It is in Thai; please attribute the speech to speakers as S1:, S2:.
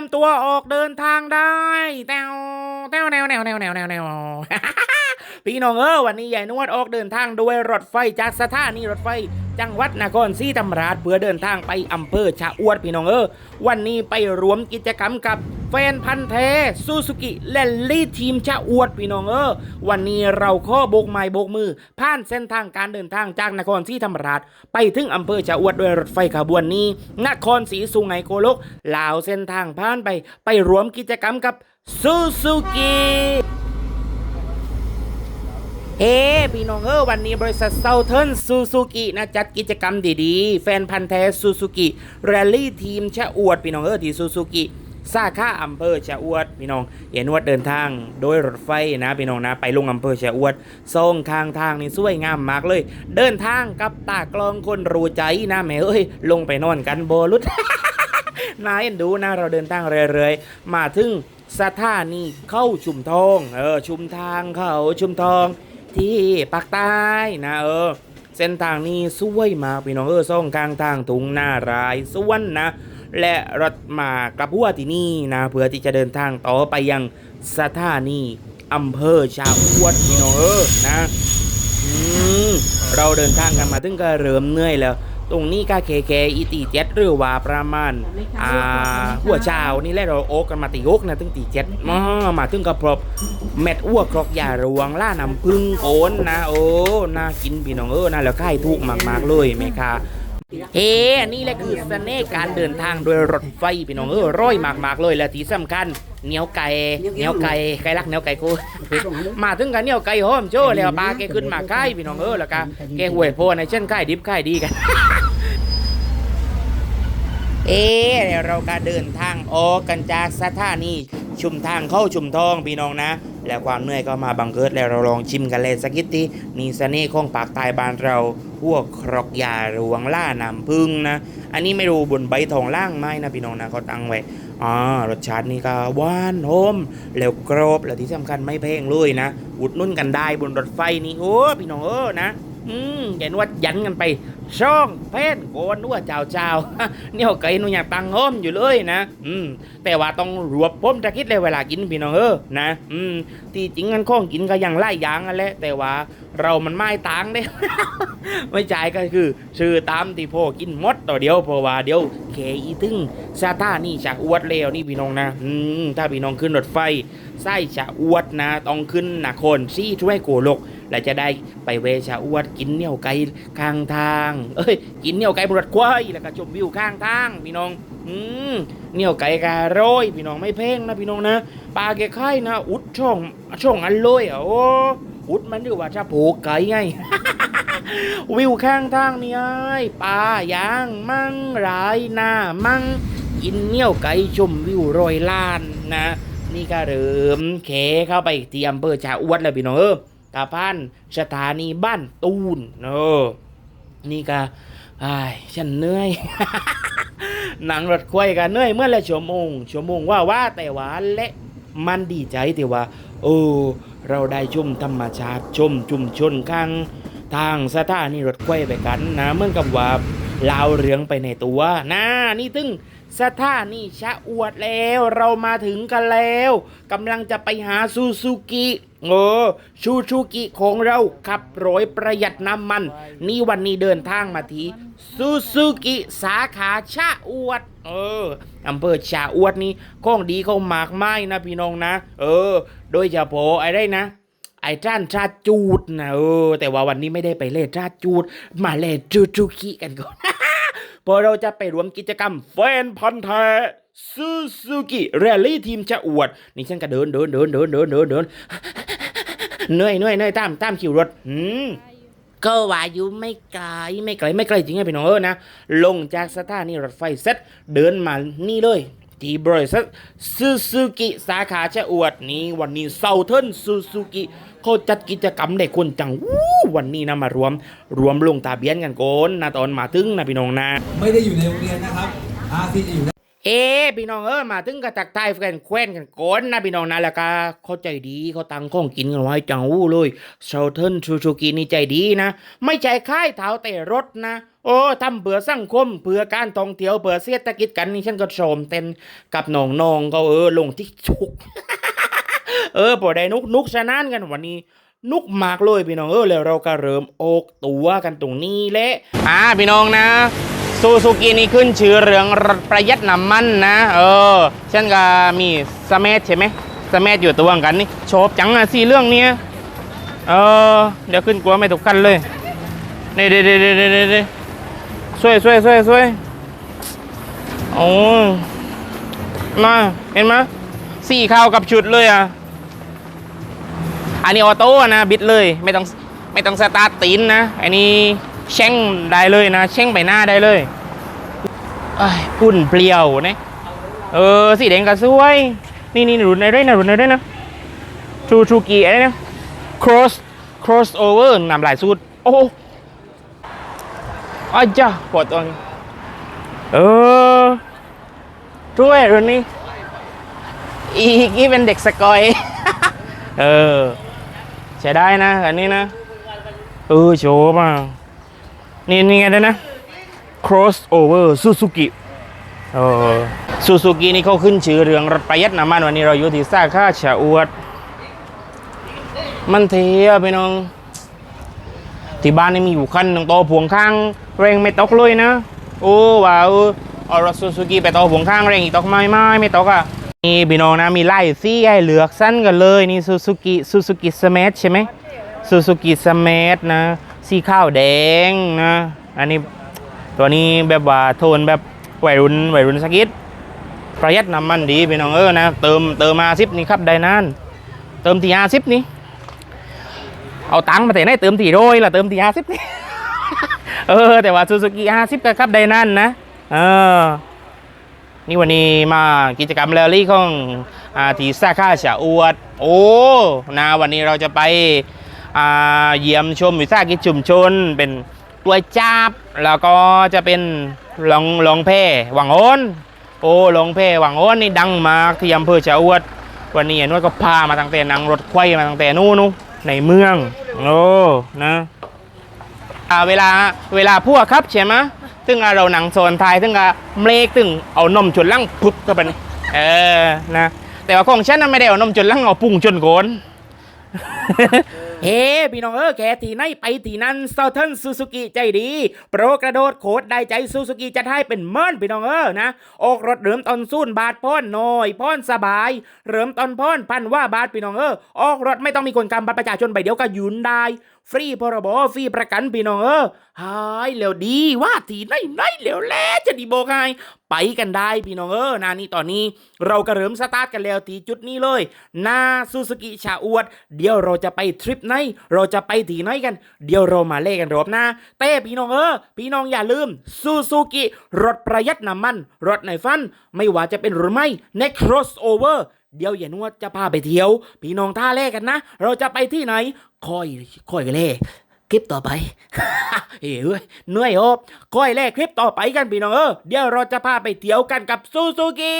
S1: มตัวออกเดินทางได้แตวแตวแนวแนวแนวแนวแนวแนวพี่น้องเออวันนี้ใหญ่นวดออกเดินทางด้วยรถไฟจากสถานีรถไฟ จังหวัดนครศรีธรรมราชเพื่อเดินทางไปอำเภอชะอวดพี่น้องเออวันนี้ไปรวมกิจกรรมกับแฟนพันธ์แท้ซูซูกิแลนลี่ทีมชะอวดพี่น้องเออวันนี้เราข้อโบกไม้โบกมือผ่านเส้นทางการเดินทางจากนครศรีธรรมราช ไปถึงอำเภอชะอวดด้วยรถไฟขบวนนี้ นครศรีสุไหงโกลกลาวเส้นทางผ่านไป ไปรวมกิจกรรมกับซูซูกิ เฮ้พี่น้องเออวันนี้บริษัทเซาเทิร์นซูซูกินะจัดกิจกรรมดีๆ แฟนพันธ์แท้ซูซูกิแรลลี่ทีมชะอวด พี่น้องเออที่ซูซูกิสาขาอำเภอชะอวด พี่น้องเห็นว่าเดินทางโดยรถไฟนะพี่น้องนะไปลงอำเภอชะอวดส่งทางทางนี่สวยงามมากเลย เดินทางกับตากลองคนรู้ใจนะแม่เอ้ยลงไปนอนกันโบลุดนายเอ็นดูนะเราเดินทางเรื่อยๆ มาถึงสถานีเข้าชุมทองเออชุมทางเข้าชุมทอง ที่ปากใต้นะเออ เส้นทางนี้สวยมากพี่น้องเออซ่องกลางทางทุงหน้ารายสวนนะ และรถมากระพัวที่นี่นะเพื่อที่จะเดินทางต่อไปยังสถานีอำเภอชาวอวดพี่น้องเออนะอืมเราเดินทางกันมาถึงก็เริ่มเหนื่อยแล้ว ตรงนี้ก็เคเคอีตีเจ็ดหรือว่าประมาณอ่าหัวเช้านี่แหละเราโอกกันมาตีโอกนะถึงตีเจ็ดมามาถึงก็พรบเม็ดอ้วกครอกยารวงล่าน้ำพึ่งโกนนะโอ้น่ากินพี่น้องเออนะแล้วค่ายถูกมากๆเลยแม่ค่ะเฮ้อันนี่แหละคือเสน่ห์การเดินทางโดยรถไฟพี่น้องเออร้อยมากๆเลยและที่สำคัญเหนียวไก่เหนียวไก่ไก่รักเหนียวไก่กูมาถึงกันเหนียวไก่หอมโจ้แล้วปลาแกขึ้นมาค่ายพี่น้องเออแล้วก็แกหวยโพในเช่นค่ายดิบค่ายดีกัน เอ๊ะเดี๋ยวเราก็เดินทางออกกันจากสถานีชุมทางเข้าชุมทองพี่น้องนะ แล้วความเหนื่อยก็มาบังเกิดแล้วเราลองชิมกันเลยสักนิทีนี่เสน่ห์ของปากใต้บ้านเราพวกครกยาหลวงล่าน้ำพึ่งนะ อันนี้ไม่รู้บนใบทองล่างไหมนะพี่น้องนะเขาตั้งไว้อ่ารสชาตินี่ก็หวานหอมแล้วกรอบแล้วที่สำคัญไม่แพงเลยนะอุดหนุ่นกันได้บนรถไฟนี่โอ้พี่น้องเออนะอืมเห็นว่ายันกันไป ช่องเพนโกนนัวเจ้าเจ้าเนี่ยไก่หนูอยากตังห้อมอยู่เลยนะ อืม แต่ว่าต้องรวบผมจะคิดเลยเวลากินพี่น้องเออนะ อืม ที่จริงกันข้องกินก็ยังไล่ยางกันแหละแต่ว่าเรามันไม่ต่างเด้ ไม่จ่ายก็คือ ชื่อตามที่พ่อกินหมดต่อเดียวเพราะว่าเดี๋ยวเคอีถึงซาต้านี่จากอวดเลวนี่พี่น้องนะอืมถ้าพี่น้องขึ้นรถไฟไส้จะอวดนะต้องขึ้นนครซี่ช่วยโกลกและจะได้ไปเวชาอวดกินเนี่ยวไก่ข้างทางเอ้ยกินเหนียวไก่บดควายแล้วก็ชมวิวข้างทางพี่น้อง อืมเหนียวไก่กะโรยพี่น้องไม่เพ่งนะพี่น้องนะปลาแกไข่นะ อุดช่องช่องอันโรยอะโอ้อุดมันดีกว่าจะผล่ไก่ไงวิวข้างทางนี่ไอ้ปลาย่างมั่งรายหน้ามั่งกินเหนียวไก่ชมวิวโรยล้านนะนี่ก็เริ่มเคเข้าไปที่อำเภอชาอวดแล้วพี่น้องเออตาพันสถานีบ้านตูนเออ นี่ก็อ้ายฉันเหนื่อยหนังรถควายกันเหนื่อยเมื่อละชั่วโมงชั่วโมงว่าว่าแต่ว่าและมันดีใจที่ว่า โอ้เราได้ชมธรรมชาติชมชุมชนข้างทางสถานีรถควายไปกันนะเมื่อกับว่าลาวเรืองไปในตัวนะนี่ถึงสถานีชะอวดแล้ว เรามาถึงกันแล้วกำลังจะไปหาซูซูกิ เออซูซูกิของเราขับโรยประหยัดน้ำมัน นี่วันนี้เดินทางมาที่ซูซูกิสาขาชะอวด เอออำเภอชะอวดนี่ของดีเขามากไม้นะพี่น้องนะ เออ โดยเฉพาะไอ้ได้นะไอ้จ้านชาจูดนะเออ แต่ว่าวันนี้ไม่ได้ไปเล่นชาจูด มาเล่นจูจูกิกันก่อนพอเราจะไปรวมกิจกรรมแฟนพันธ์แท้ซูซูกิแรลลี่ทีมจะอวด นี่ฉันก็เดินเดินเดินเดินเดินเดินเดิน เหนื่อยเหนื่อยเหนื่อยตามตามคิวรถอืมก็ว่าอยู่ไม่ไกลไม่ไกลไม่ไกลจริงไงพี่น้องเออนะลงจากสถานีรถไฟเสร็จเดินมานี่เลยที่บริษัทซูซูกิสาขาชะอวดนี่วันนี้เซาเทิร์นซูซูกิเขาจัดกิจกรรมเด็กคนจังวู้วันนี้นะมารวม รวมลงทะเบียนกันโกนนะตอนมาถึงนะพี่น้องนะ
S2: ไม่ได้อยู่ในโรงเรียนนะครับอาซีอยู่ใน
S1: เเฮ้ พี่น้องเออมาถึงกระตักทายแฟนแควนกันก่อนนะพี่น้องนะแล้วก็เขาใจดีเขาตังข้องกินกันไว้จังอู้เลยเชาเทิร์นชูชูกินี่ใจดีนะ ไม่ใจค่ายเท้าแต่รถนะ โอ้ทำเผื่อสังคมเผื่อการท่องเที่ยวเผื่อเศรษฐกิจกันนี่ฉันก็ชมเต้นกับน้องๆเขาเออลงที่ชุก เออพอได้นุกนุกสนานกันวันนี้นุกมากเลยพี่น้องเออแล้วเราก็เริ่มโอกตัวกันตรงนี้แหละอ่าพี่น้องนะ ซูซูกินี่ขึ้นชื่อเรื่องประหยัดน้ำมันนะ เออฉันก็มีสเมธใช่ไหมสเมธอยู่ตัวกันนี่ชอบจังอะสี่เรื่องเนี้ยเออ เดี๋ยวขึ้นกลัวไม่ถูกกันเลยนี่เดี๋ยวเดี๋ยวเดี๋ยวเดี๋ยวเดี๋ยวช่วยช่วยช่วยช่วยโอ้มาเห็นไหมสี่ข้าวกับชุดเลยอะ อันนี้ออโต้นะบิดเลย ไม่ต้องไม่ต้องสตาร์ทตีนนะอันนี้ เช่งได้เลยนะเช่งไปหน้าได้เลยเอ้พุ่นเปลี่ยวนะเออสีแดงก็สวย นี่นี่รุ่นไหนได้นะรุ่นไหนได้นะทูทูกีอะไรนะ cross cross over นำหลายสูตรโอ้อาจ้าปวดตรงเออด้วยรุ่นนี้อีกอีเป็นเด็กสกอย เออใช้ได้นะ อันนี้นะ เออโชว์มา นี่นี่ไงด้วยนะ cross over Suzuki เออ Suzuki นี่เขาขึ้นชื่อเรื่องรถประหยัดน้ำมันวันนี้เราอยู่ที่สาขาชะอวด มันเทียไปน้อง ที่บ้านนี่มีอยู่คันหนึ่งโตอพ่วงข้างแรงไม่ตกเลยนะ โอ้ว้าวเอารถซูซูกิไปโตอพ่วงข้างแรงอีกตกไม่ไม่ไม่ตกอะนี่พี่น้องนะมีไล่ซี่ให้เลือกสั้นกันเลยนี่ซูซูกิซูซูกิสมาร์ทใช่ไหมซูซูกิสมาร์ทนะ สีข้าวแดงนะ อันนี้ตัวนี้แบบว่าโทนแบบวัยรุ่นวัยรุ่นสกิดประหยัดน้ำมันดีพี่น้องเออนะเติมเติมมาซิปนี่ครับได้นานเติมที่อาซิปนี่เอาตังค์มาแต่ไหนเติมที่โรยล่ะเติมที่อาซิปนี่เออแต่ว่าซูซูกิอาซิปก็ครับได้นานนะเออนี่วันนี้มากิจกรรมแรลลี่ของอาที่สาขาชะอวด โอ้นะวันนี้เราจะไป เยี่ยมชมวิสาหกิจชุมชน เป็นกล้วยจับแล้วก็จะเป็นลองลองเพ่วังโอนโอ้ลองเพ่หวังโอนนี่ดังมากที่อำเภอชะอวด วันนี้นวดก็พามาตั้งแต่นั่งรถไฟมาตั้งแต่นู่นนู่นในเมืองโอ้นะอ่าเวลาเวลาพวกครับใช่ไหมซึ่งเราหนังโซนไทยซึ่งเมลกซึ่งเอานมจนลังพุบเข้าไปนี่เออนะแต่ว่าของฉันน่ะไม่ได้เอานมจนลังเอาปุ่งจนโกน เฮ้พี่น้องเออแกที่ไหนไปที่นั่นเซาเทิร์นซูซูกิใจดี โปรกระโดดโคตรได้ใจซูซูกิจะให้เป็นเมินพี่น้องเออนะออกรถเริ่มตอนซูนบาทพ่อนน้อยพ่อนสบาย เริ่มตอนพ่อนพันว่าบาทพี่น้องเออออกรถไม่ต้องมีคนกำบัตรประชาชนใบเดียวก็ยืนได้ฟรีพรบฟรีประกันพี่น้องเออหายเร็วดีว่าทีไหนไหนเร็วแล้จะดีโบกให้ไปกันได้พี่น้องเออนานี่ตอนนี้ เราก็เริ่มสตาร์ทกันแล้วทีจุดนี้เลยหน้าซูซูกิชาอวด เดี๋ยวเราจะไปทริปไหน เราจะไปที่ไหนกัน เดี๋ยวเรามาเล่กันรอบหน้าแต่พี่น้องเออพี่น้องอย่าลืมซูซูกิรถประหยัดน้ำมัน รถในฝัน ไม่ว่าจะเป็นหรือไม่ใน crossover เดี๋ยวอย่านวดจะพาไปเที่ยว พี่น้องท่าแรกกันนะ เราจะไปที่ไหนคอยคอยกันเล่คลิปต่อไปเฮ้ยเว้ยเหนื่อยโอบคอยแลกคลิปต่อไปกันพี่น้องเออเดี๋ยวเราจะพาไปเที่ยวกันกับซูซูกิ